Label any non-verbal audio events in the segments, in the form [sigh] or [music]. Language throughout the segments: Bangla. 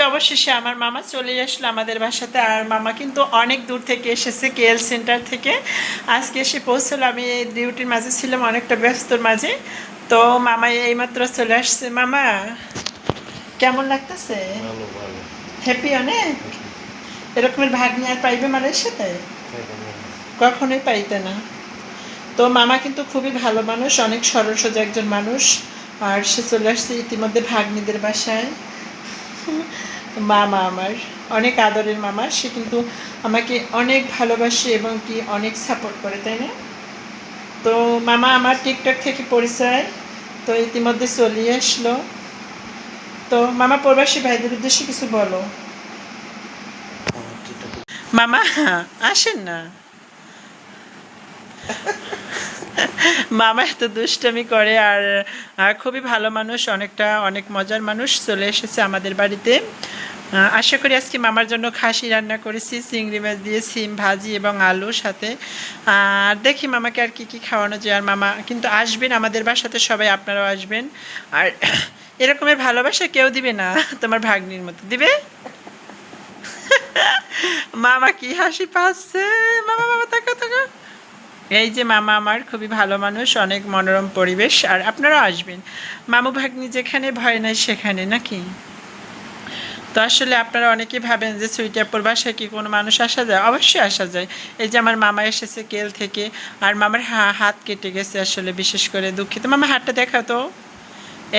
অবশেষে আমার মামা চলে আসলো আমাদের বাসাতে আর মামা কিন্তু অনেক দূর থেকে এসেছে কেএল সেন্টার থেকে। আজকে এসে পৌঁছলো আমি ডিউটির মাঝে ছিলাম অনেকটা ব্যস্তর মাঝে। তো মামা এইমাত্র চলে আসছে। মামা কেমন লাগতেছে? হ্যাপি অনেক? এরকমের ভাগ্নি আর পাইবে মারের সাথে কখনোই পাইতে না। তো মামা কিন্তু খুবই ভালো মানুষ অনেক সরল সোজা একজন মানুষ। আর সে চলে আসছে ইতিমধ্যে ভাগ্নিদের বাসায়। [laughs] মামা আমার অনেক আদরের মামা সে কিন্তু আমাকে অনেক ভালোবাসে এবং কি অনেক সাপোর্ট করে তাই না? তো মামা আমার টিকটক থেকে পরিচয় তো ইতিমধ্যে চলিয়ে আসলো। তো মামা প্রবাসী ভাইদের উদ্দেশ্যে কিছু বলো। মামা আসেন না। [laughs] মামা এত দুষ্টামি করে আর খুবই ভালো মানুষ, অনেকটা, অনেক মজার মানুষ চলে এসেছে আমাদের বাড়িতে। আশা করি আজকে মামার জন্য খাসি রান্না করেছি, চিংড়ি মাছ দিয়ে সিম, ভাজি এবং আলু সাথে। আর দেখি মামাকে আর কি কি খাওয়ানো যায়। আর মামা কিন্তু আসবেন আমাদের বাসাতে, সবাই আপনারাও আসবেন। আর [coughs] এরকমের ভালোবাসা কেউ দিবে না, তোমার ভাগ্নির মতো। দিবে? [laughs] মামা কি হাসি পাচ্ছে? মামা মামা তাকা তাকা এই যে মামা আমার, খুবই ভালো মানুষ, অনেক মনোরম পরিবেশ, আর আপনারা আসবেন। মামু ভাগ্নি যেখানে, ভয় নাই সেখানে, নাকি? তো আসলে আপনারা অনেকেই ভাবেন যে সুইটাপুর বাসায় কি কোনো মানুষ আসা যায়? অবশ্যই আসা যায়। এই যে আমার মামা এসেছে কেল থেকে, আর মামার হাত কেটে গেছে আসলে, বিশেষ করে দুঃখিত। মামা, হাতটা দেখা তো।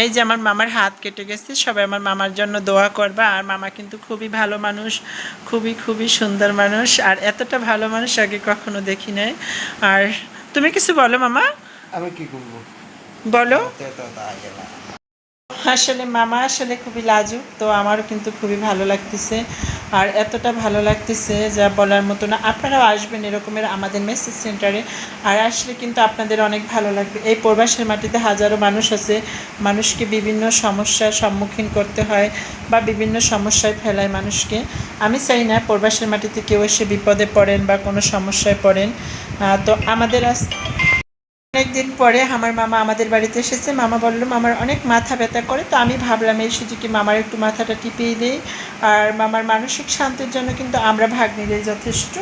এই যে আমার মামার হাত কেটে গেছে সবাই আমার মামার জন্য দোয়া করবা। আর মামা কিন্তু খুবই ভালো মানুষ খুবই খুবই সুন্দর মানুষ। আর এতটা ভালো মানুষ আগে কখনো দেখি নাই। আর তুমি কিছু বলো মামা? আমি কি করব? বলো। আসলে মামা আসলে খুবই লাজুক তো আমারও কিন্তু খুবই ভালো লাগতেছে। আর এতটা ভালো লাগতেছে যা বলার মতো না। আপনারাও আসবেন এরকমের আমাদের মেসেজ সেন্টারে আর আসলে কিন্তু আপনাদের অনেক ভালো লাগবে। এই প্রবাসের মাটিতে হাজারো মানুষ আছে। মানুষকে বিভিন্ন সমস্যার সম্মুখীন করতে হয় বা বিভিন্ন সমস্যায় ফেলায় মানুষকে। আমি চাই না প্রবাসের মাটিতে কেউ এসে বিপদে পড়েন বা কোনো সমস্যায় পড়েন। তো আমাদের আজ অনেকদিন পরে আমার মামা আমাদের বাড়িতে এসেছে। মামা বলল, মামার অনেক মাথা ব্যথা করে। তো আমি ভাবলাম এই সুযোগে মামার একটু মাথাটা টিপিয়ে দিই। আর মামার মানসিক শান্তির জন্য কিন্তু আমরা ভাগ্নিদের যথেষ্ট।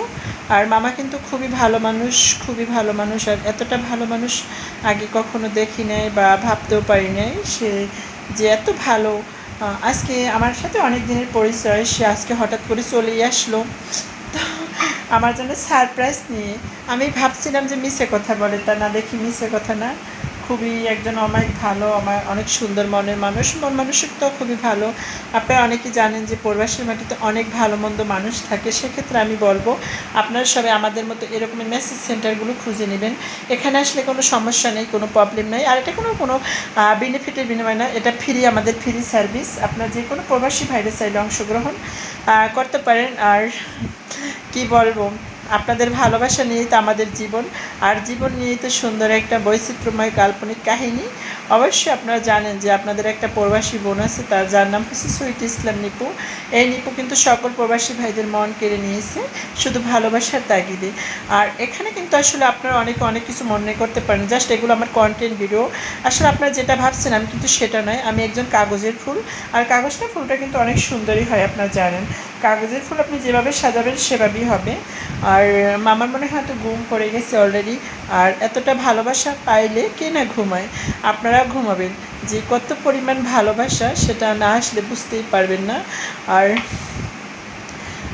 আর মামা কিন্তু খুবই ভালো মানুষ, খুবই ভালো মানুষ। আর এতটা ভালো মানুষ আগে কখনো দেখি নাই বা ভাবতেও পারি নাই। সে যে এত ভালো আজকে আমার সাথে অনেক দিনের পরিচয়। সে আজকে হঠাৎ করে চলেই আসলো। আমার জন্য সারপ্রাইজ নিয়ে। আমি ভাবছিলাম যে মিসে কথা বলে, তা না দেখি মিসে কথা না। খুবই একজন অনেক ভালো আমার অনেক সুন্দর মনের মানুষ। মন মানুষের তো খুবই ভালো। আপনারা অনেকে জানেন যে প্রবাসের মাটিতে অনেক ভালো মন্দ মানুষ থাকে। সেক্ষেত্রে আমি বলব, আপনারা সবাই আমাদের মতো এরকমের মেসেজ সেন্টারগুলো খুঁজে নেবেন। এখানে আসলে কোনো সমস্যা নেই, কোনো প্রবলেম নেই। আর এটা কোনো কোনো বেনিফিটের বিনিময় না। এটা ফ্রি আমাদের ফ্রি সার্ভিস আপনার যে কোনো প্রবাসী ভাইরাস চাইলে অংশগ্রহণ করতে পারেন। আর কি বলব? আপনাদের ভালোবাসা নিয়েই তো আমাদের জীবন। আর জীবন নিয়েই তো সুন্দর একটা বৈচিত্র্যময় কাল্পনিক কাহিনী। অবশ্যই আপনারা জানেন যে আপনাদের একটা প্রবাসী বোন আছে, তার যার নাম হচ্ছে সুইট ইসলাম নিপু। এই নিপু কিন্তু সকল প্রবাসী ভাইদের মন কেড়ে নিয়েছে, শুধু ভালোবাসার তাগিদে। আর এখানে কিন্তু আসলে আপনারা অনেকে অনেক কিছু মনে করতে পারেন। জাস্ট এগুলো আমার কন্টেন্ট ভিডিও আসলে আপনারা যেটা ভাবছেন, আমি কিন্তু সেটা নয়, আমি একজন কাগজের ফুল। আর কাগজটা, ফুলটা কিন্তু অনেক সুন্দরই হয়, আপনারা জানেন। কাগজের ফুল আপনি যেভাবে সাজাবেন, সেভাবেই হবে। আর মামার মনে হয় হয়তো ঘুম পড়ে গেছে অলরেডি আর এতটা ভালোবাসা পাইলে কে না ঘুমায়? আপনারা ঘুমাবেন। যে কত পরিমাণ ভালোবাসা, সেটা না আসলে বুঝতেই পারবেন না। আর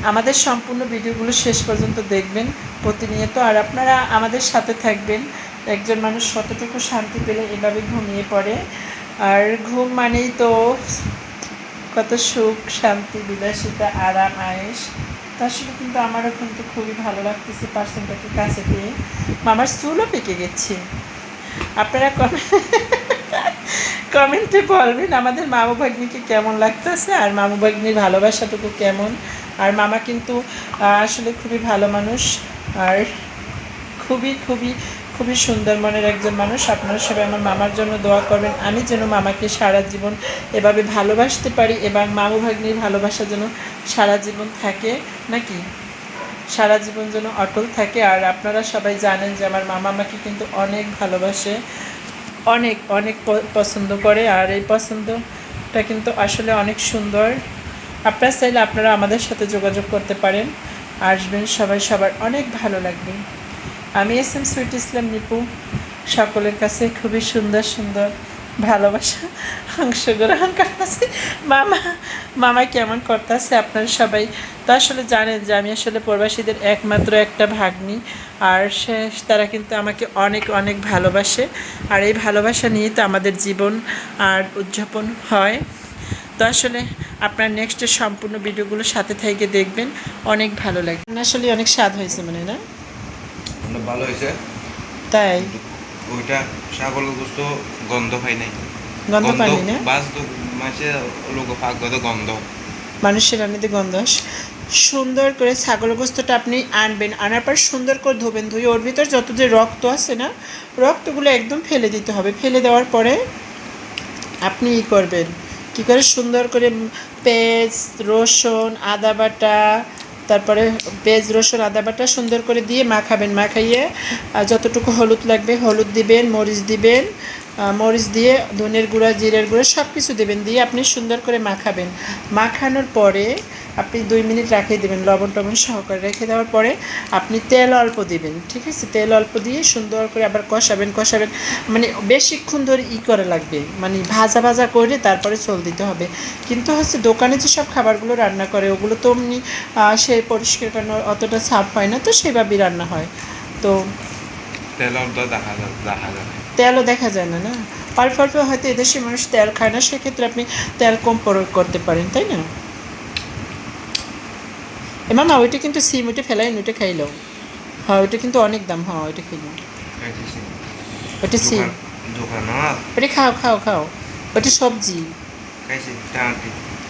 আমাদের সম্পূর্ণ ভিডিওগুলো শেষ পর্যন্ত দেখবেন। প্রতিনিয়ত আর আপনারা আমাদের সাথে থাকবেন। একজন মানুষ কতটুকু শান্তি পেলে এভাবে ঘুমিয়ে পড়ে? আর ঘুম মানেই তো কত সুখ, শান্তি, বিলাসিতা, আরাম আয়েস তা আসলে কিন্তু আমারও কিন্তু খুবই ভালো লাগতেছে পার্সেন্টটাকে কাছে পেয়ে। মামার চুলও পেকে গেছে। আপনারা কমে [laughs] কমেন্টে বলবেন আমাদের মামু ভাগ্নিকে কেমন লাগতেছে আর মামু ভাগ্নির ভালোবাসাটুকু কেমন? আর মামা কিন্তু আসলে খুবই ভালো মানুষ আর খুবই খুবই খুবই সুন্দর মনের একজন মানুষ। আপনারা সবাই আমার মামার জন্য দোয়া করবেন। আমি যেন মামাকে সারা জীবন এভাবে ভালোবাসতে পারি এবং মামু ভাগ্নির ভালোবাসা যেন সারা জীবন থাকে, নাকি? সারা জীবন যেন অটল থাকে। আর আপনারা সবাই জানেন যে আমার মামা আমাকে কিন্তু অনেক ভালোবাসে। অনেক অনেক পছন্দ করে আর এই পছন্দটা কিন্তু আসলে অনেক সুন্দর। আপনার চাইলে আপনারা আমাদের সাথে যোগাযোগ করতে পারেন। আসবেন সবাই, সবার অনেক ভালো লাগবে। আমি S M sweet Islam Nipu. সকলের কাছে খুবই সুন্দর সুন্দর ভালোবাসা অংশগ্রহণ করতেছে মামা মামা কেমন করতেছে আপনারা সবাই? তো আসলে জানেন যে আমি আসলে প্রবাসীদের একমাত্র একটা ভাগ্নি। আর সে তারা কিন্তু আমাকে অনেক অনেক ভালোবাসে। আর এই ভালোবাসা নিয়ে তো আমাদের জীবন আর উদযাপন হয়। তো আসলে আপনার নেক্সটের সম্পূর্ণ ভিডিওগুলো সাথে থেকে দেখবেন। অনেক ভালো লাগবে আসলে অনেক স্বাদ হয়েছে মানে না? ভালো হয়েছে। তাই? ওইটা গোস্ত গন্ধ হয় নাই। গন্ধ পানি না? বাস মাসে লোক পাকগত গন্ধ। মানুষের রান্নাতে গন্ধ। আসে। সুন্দর করে ছাগল গোস্তটা আপনি আনবেন। আনার পর সুন্দর করে ধোবেন। ধুয়ে ওর ভিতর যত যে রক্ত আছে না রক্তগুলো একদম ফেলে দিতে হবে। ফেলে দেওয়ার পরে আপনি ই করবেন। কী করে? সুন্দর করে পেঁয়াজ রসুন আদা বাটা তারপরে পেঁয়াজ রসুন আদা বাটা সুন্দর করে দিয়ে মাখাবেন। মাখাইয়ে আর যতটুকু হলুদ লাগবে হলুদ দিবেন মরিচ দিবেন মরিচ দিয়ে, ধনের গুঁড়া, জিরের গুঁড়া সব কিছু দেবেন, দিয়ে আপনি সুন্দর করে মাখাবেন। মাখানোর পরে আপনি দুই মিনিট রাখিয়ে দেবেন, লবণ টবণ সহকারে রেখে দেওয়ার পরে আপনি তেল অল্প দিবেন, ঠিক আছে? তেল অল্প দিয়ে সুন্দর করে আবার কষাবেন কষাবেন মানে বেশিক্ষণ ধরে ই করা লাগবে মানে ভাজা ভাজা করে তারপরে চল দিতে হবে। কিন্তু হচ্ছে দোকানে যেসব খাবারগুলো রান্না করে, ওগুলো তো এমনি সে পরিষ্কার করানো অতটা সাফ হয় না, তো সেভাবেই রান্না হয়। তো তেলের তো দেখা দেখা যায়। তেলও দেখা যায় না না? অল্প অল্প হয়তো এদেশের মানুষ তেল খায় না সেক্ষেত্রে আপনি তেল কম প্রয়োগ করতে পারেন তাই না? এ মামা ওইটা কিন্তু সিম ওইটা ফেলাই ওইটা খাইলো হ্যাঁ ওইটা কিন্তু অনেক দাম হ্যাঁ ওইটা খাইলো ওইটা সিম। ওইটা খাও খাও খাও। ওইটা সবজি।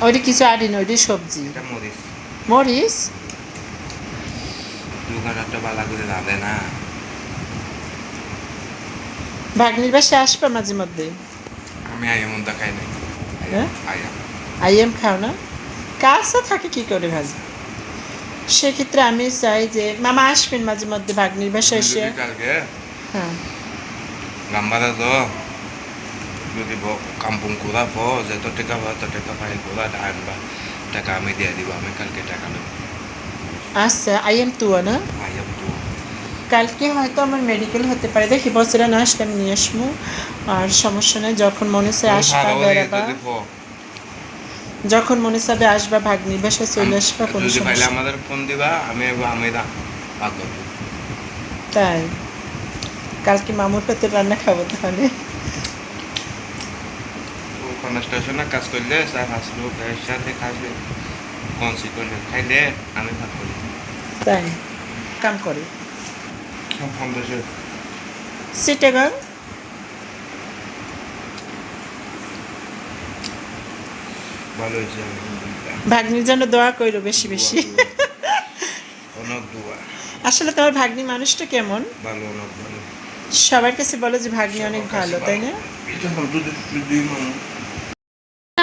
ওইটা কিছু আদি না ওইটা সবজি। মরিচ। মরিস দোকান বালা করে না। ভাগ্নির বাসে আসবে মাঝে মধ্যে? আমি আইয়া মধ্যে খাই নাই। হ্যাঁ? আইএম খাও না? কাজটা থাকে কি করে ভাজি? সেক্ষেত্রে আমি চাই যে মামা আসবেন মাঝে মধ্যে ভাগ্নির বাসায় এসে। কালকে হ্যাঁ। গাম্বাদা তো যদি কাম্পুং কোদা ফো যত টাকা পাও তত টাকা পাই কোদা আনবা। টাকা আমি দিয়ে দিব আমি কালকে টাকা নেব। আচ্ছা আইএম তুয়া না? কালকে হয়তো আমার মেডিকেল হতে পারে। দেখি বছরে না আসলে আমি নিয়ে আসব। আর সমস্যা নেই যখন মনে চায় আসবা বেড়াবা। যখন মনে চাবে আসবা ভাগ্নির বাসায় চলে আসবা কোনো সমস্যা আমাদের ফোন দিবা আমি আমি তাই। কালকে মামুর হাতে রান্না খাব তাহলে। ওখানে স্টেশনে কাজ করলে স্যার হাসলো সাথে খাইলে কনসিকুয়েন্ট খাইলে আমি ভাগ করি। তাই। কাম করে। ভালো হয়েছে। ভাগ্নির জন্য দোয়া করো বেশি বেশি অনেক দোয়া আসলে তোমার ভাগ্নি মানুষটা কেমন ভালো অনেক ভালো সবার কাছে বলো যে ভাগ্নি অনেক ভালো তাই না এটা হয়তো যদি মানুষ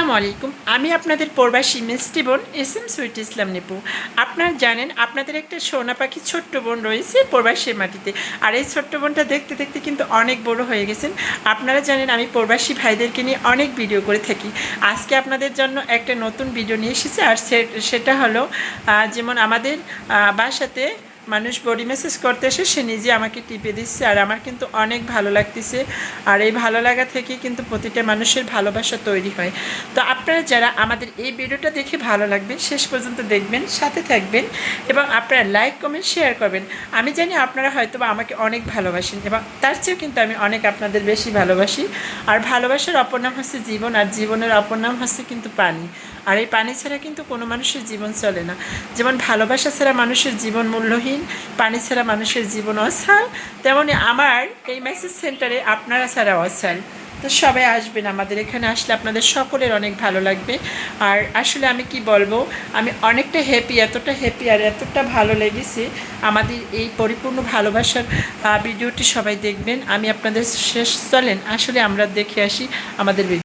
আসসালামু আলাইকুম। আমি আপনাদের প্রবাসী মিষ্টি বোন S M sweet Islam Nipu. আপনারা জানেন, আপনাদের একটা সোনা পাখি ছোট্ট বোন রয়েছে প্রবাসীর মাটিতে। আর এই ছোট্ট বোনটা দেখতে দেখতে কিন্তু অনেক বড় হয়ে গেছেন। আপনারা জানেন, আমি প্রবাসী ভাইদেরকে নিয়ে অনেক ভিডিও করে থাকি। আজকে আপনাদের জন্য একটা নতুন ভিডিও নিয়ে এসেছি। আর সেটা হলো যেমন আমাদের বাসাতে মানুষ বডি মেসেজ করতে এসে সে নিজে আমাকে টিপে দিচ্ছে আর আমার কিন্তু অনেক ভালো লাগতেছে। আর এই ভালো লাগা থেকে কিন্তু প্রতিটা মানুষের ভালোবাসা তৈরি হয়। তো আপনারা যারা আমাদের এই ভিডিওটা দেখে ভালো লাগবে, শেষ পর্যন্ত দেখবেন, সাথে থাকবেন এবং আপনারা লাইক কমেন্ট শেয়ার করবেন। আমি জানি আপনারা হয়তো বা আমাকে অনেক ভালোবাসেন এবং তার চেয়েও কিন্তু আমি অনেক আপনাদের বেশি ভালোবাসি। আর ভালোবাসার অপর নাম হচ্ছে জীবন, আর জীবনের অপর নাম হচ্ছে কিন্তু পানি আর এই পানি ছাড়া কিন্তু কোনো মানুষের জীবন চলে না। যেমন ভালোবাসা ছাড়া মানুষের জীবন মূল্যহীন, পানি ছাড়া মানুষের জীবন অসাল তেমনি আমার এই মেসেজ সেন্টারে আপনারা ছাড়া অসাল তো সবাই আসবেন আমাদের এখানে, আসলে আপনাদের সকলের অনেক ভালো লাগবে। আর আসলে আমি কি বলব, আমি অনেকটা হ্যাপি এতটা হ্যাপি আর এতটা ভালো লেগেছে। আমাদের এই পরিপূর্ণ ভালোবাসার ভিডিওটি সবাই দেখবেন। আমি আপনাদের শেষ, চলেন, আসলে আমরা দেখে আসি আমাদের